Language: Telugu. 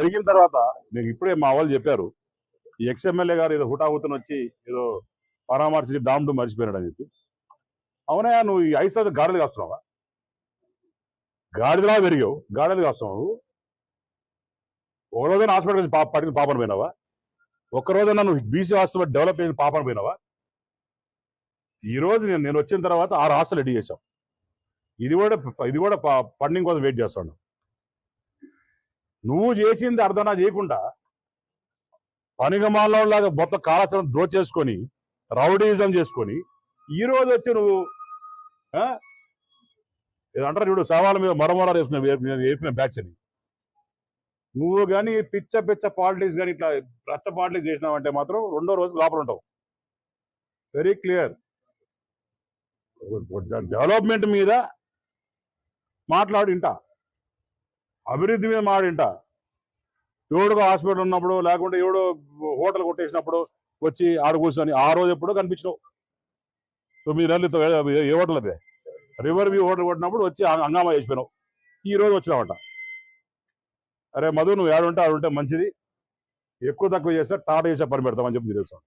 జరిగిన తర్వాత నేను ఇప్పుడే మా వాళ్ళు చెప్పారు ఈ ఎక్స్ఎమ్మెల్యే గారు ఏదో హుటాహుతను వచ్చి ఏదో పరామర్శించి డామ్డు డు మర్చిపోయినాడు అని చెప్పి. అవునా నువ్వు ఈ ఐదు సంవత్సరాలు గాడిదలు కాస్తున్నావా? గాడిదలా పెరిగావు గాడిదలు కాస్తున్నావు. ఒక రోజైనా హాస్పిటల్ పాప పడిన పాపన పోయినావా? ఒక్క రోజైనా నువ్వు బీసీ హాస్పిటల్ డెవలప్ అయిన పాపన పోయినావా? ఈ రోజు నేను నేను వచ్చిన తర్వాత ఆరు హాస్టల్ రెడీ చేశాం. ఇది కూడా ఇది కూడా ఫండింగ్ కోసం వెయిట్ చేస్తాను. నువ్వు చేసింది అర్థనా చేయకుండా పనిగమాలలాగా మొత్తం కాలచరం దోచేసుకొని రౌడీజం చేసుకొని ఈ రోజు వచ్చి నువ్వు అంటారు చూడు సవాల మీద మరమరా వేసిన వేసిన బ్యాచ్ అని నువ్వు కానీ పిచ్చ పిచ్చ పాలిటిక్స్ కానీ ఇట్లా రచ్చ పాలిటిక్స్ చేసినావంటే మాత్రం రెండో రోజు లోపల ఉంటావు. వెరీ క్లియర్ డెవలప్మెంట్ మీద మాట్లాడింటా ఇంట అభివృద్ధి మీద మాడింట. ఎవడుగా హాస్పిటల్ ఉన్నప్పుడు లేకుంటే ఎవడో హోటల్ కొట్టేసినప్పుడు వచ్చి ఆడ కూర్చొని ఆ రోజు ఎప్పుడో కనిపించినావు. తొమ్మిది నెలలు ఏ- హోటల్ అదే రివర్ వ్యూ హోటల్ కొట్టినప్పుడు వచ్చి హంగ- హంగామా చేసిపోయినావు. ఈ రోజు వచ్చినావంట. అరే మధు నువ్వు ఏడుంటే ఆడుంటే మంచిది. ఎక్కువ తక్కువ చేస్తే టాటా చేసే పని పెడతామని చెప్పి తెలుసు.